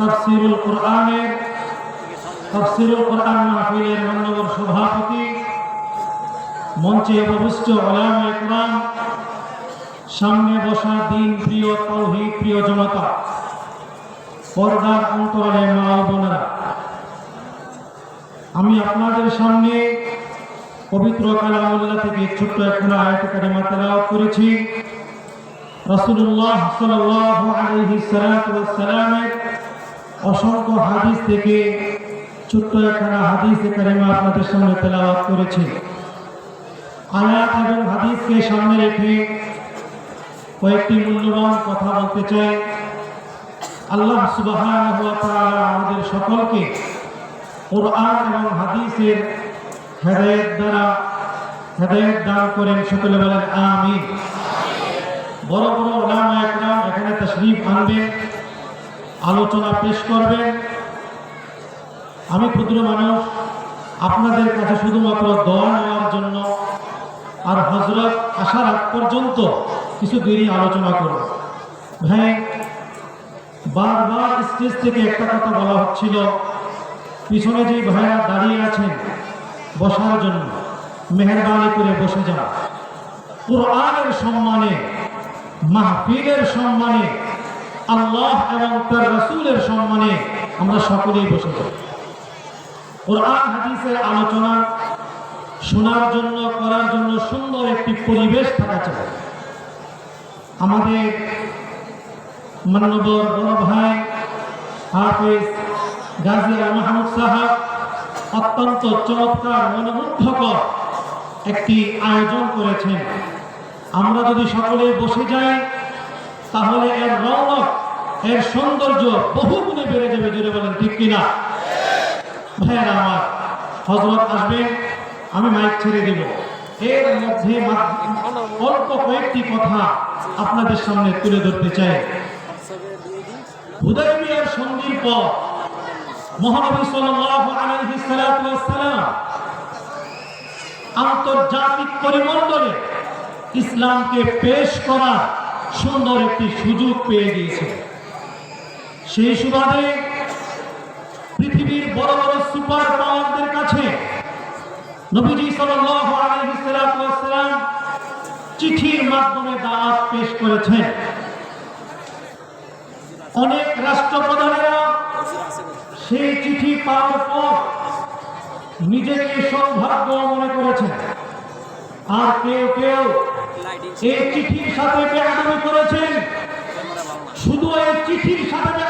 তাফসিরুল কোরআনের, তাফসিরুল কোরআন মাহফিলের মান্যবর সভাপতি, মঞ্চে উপবিষ্ট ওলামা ইকরাম সামনে বসা দিন প্রিয় তৌহিদ প্রিয় জনতা, পর্দার অন্তরালে মা বোনেরা, আমি আপনাদের সামনে পবিত্র কালামুল্লাহ থেকে ছোট্ট একটা আয়াত কারিমা তেলাওয়াত করেছি। রাসূলুল্লাহ সাল্লাল্লাহু আলাইহি ওয়াসসালামের অসংখ্য হাদিস থেকে ছোট্ট একখানা হাদিস কারিমা আপনাদের সামনে তেলাওয়াত করেছি। আয়াত এবং হাদিসকে সামনে রেখে কয়েকটি মূল্যবান কথা বলতে চাই। আল্লাহ তাআলা আমাদের সকলকে কোরআন এবং হাদিসের হেদায়েত দ্বারা হেদায়েত দান করেন সকলে বলেন আমি বড় বড় ওলামা একরাম এখানে তশরিফ আনবেন। আলোচনা পেশ করবেন। আমি ক্ষুদ্র মানুষ, আপনাদের কাছে শুধুমাত্র দোয়া নেওয়ার জন্য আর হজরত আসার আগ পর্যন্ত কিছু দেরি আলোচনা করব। ভাই, বারবার স্টেজ থেকে একটা কথা বলা হচ্ছিল, পিছনে যে ভাইরা দাঁড়িয়ে আছেন, বসার জন্য, মেহরবানি করে বসে যান। কোরআনের সম্মানে, মাহফিলের সম্মানে আল্লাহ এবং তার রসুলের সম্মানে আমরা সকলেই বসে যাই হাদিসের আলোচনা শোনার জন্য, করার জন্য সুন্দর একটি পরিবেশ থাকা চাই। আমাদের মান্যবর বড় ভাই, হাফিজ গাজী মাহমুদ সাহাব, অত্যন্ত চমৎকার, মনোমুগ্ধকর একটি আয়োজন করেছেন। আমরা যদি সকলে বসে যাই, তাহলে এর রৌনক এর সৌন্দর্য বহু গুণে বেড়ে যাবে জুড়ে বলেন, ঠিক কিনা? ভাইয়েরা আমার হজরত আসবেন আমি মাইক ছেড়ে দেব। এর মধ্যে অল্প কয়েকটি কথা আপনাদের সামনে তুলে ধরতে চাই। হুদাইবিয়ার সন্ধির পর মহানবী সাল্লাল্লাহু আলাইহি সাল্লাতু ওয়াসসালাম আন্তর্জাতিক পরিমণ্ডলে ইসলামকে পেশ করা সুন্দর একটি সুযোগ পেয়ে গিয়েছে সেই সুবাদে পৃথিবীর বড় বড় সুপার পাওয়ারদের কাছে নবীজি সাল্লাল্লাহু আলাইহি চিঠির মাধ্যমে দাওয়াত পেশ করেছেন। অনেক রাষ্ট্রপ্রধানেরা সেই চিঠি পাওয়ার পর নিজেকে সৌভাগ্য মনে করেছেন। আর কেউ কেউ এই চিঠির সাথে বেয়াদবি করেছেন। শুধু এই চিঠির সাথে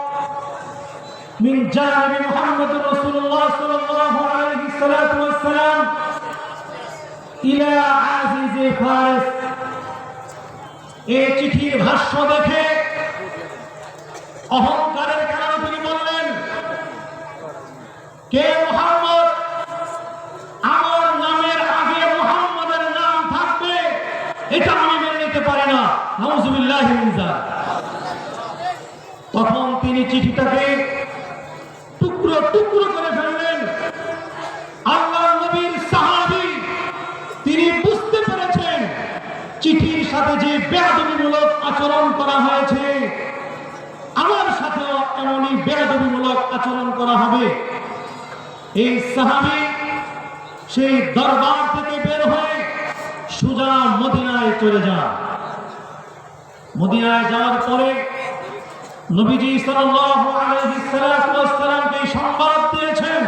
মিন জানিবি মুহাম্মদ রাসূলুল্লাহ সাল্লাল্লাহু আলাইহি সাল্লাতু ওয়াসসালাম ইলা আজিজ ফারিস। এই চিঠির ভাষ্য দেখে অহংকারের কারণে তিনি বললেন, কে মোহাম্মদ? আমার নামের আগে মোহাম্মদের নাম থাকবে, এটা আমি মেনে নিতে পারি না। নাউজুবিল্লাহ টুকরো করে ফেললেন। আল্লাহ নবীর সাহাবী, তিনি বুঝতে পেরেছেন চিঠির সাথে যে বেয়াদবিমূলক আচরণ করা হয়েছে, আমার সাথেও এমনই বেয়াদবিমূলক আচরণ করা হবে। এই সাহাবী সেই দরবার থেকে বের হয়ে সুজা মদিনায় চলে যান। মদিনায় যাওয়ার পরে নবীজি সাল্লাল্লাহু আলাইহি সংবাদ দিয়েছেন।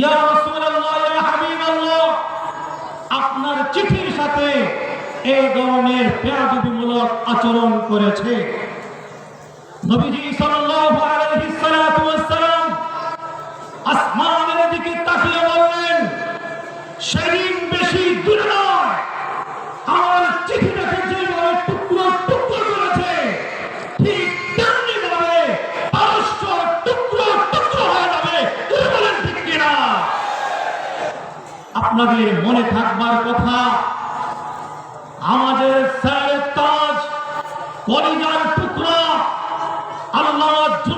ইয়া রাসূলুল্লাহ, ইয়া হাবিবাল্লাহ, আপনার চিঠির সাথে এই ধরনের বেয়াদবিমূলক আচরণ করেছে। নবীজি সাল্লাল্লাহু আলাইহি ওয়াসসালাম আসমানের দিকে তাকিয়ে বললেন সেদিন বেশি দূরে নয়, আমার চিঠিটাকে আপনাদের মনে থাকবার কথা আমাদের স্যারের তাজ আল্লাহ